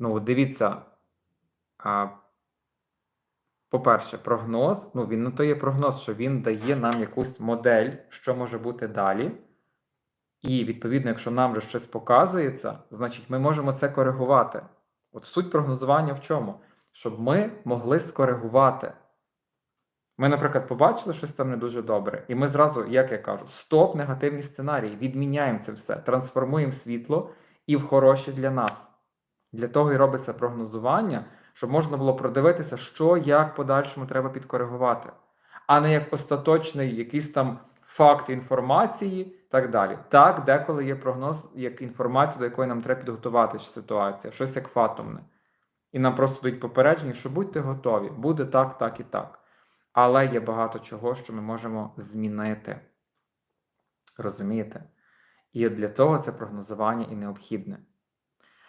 Ну, дивіться, по-перше, прогноз, ну, він не то є прогноз, що він дає нам якусь модель, що може бути далі. І, відповідно, якщо нам вже щось показується, значить ми можемо це коригувати. От суть прогнозування в чому? Щоб ми могли скоригувати. Ми, наприклад, побачили щось там не дуже добре, і ми зразу, як я кажу, стоп, негативні сценарії, відміняємо це все, трансформуємо світло і в хороше для нас. Для того і робиться прогнозування, щоб можна було продивитися, що як подальшому треба підкоригувати, а не як остаточний якийсь там факт інформації так далі. Так, деколи є прогноз, як інформація, до якої нам треба підготуватися ситуація, щось як фатумне. І нам просто дають попередження, що будьте готові, буде так, так і так. Але є багато чого, що ми можемо змінити. Розумієте? І для того це прогнозування і необхідне.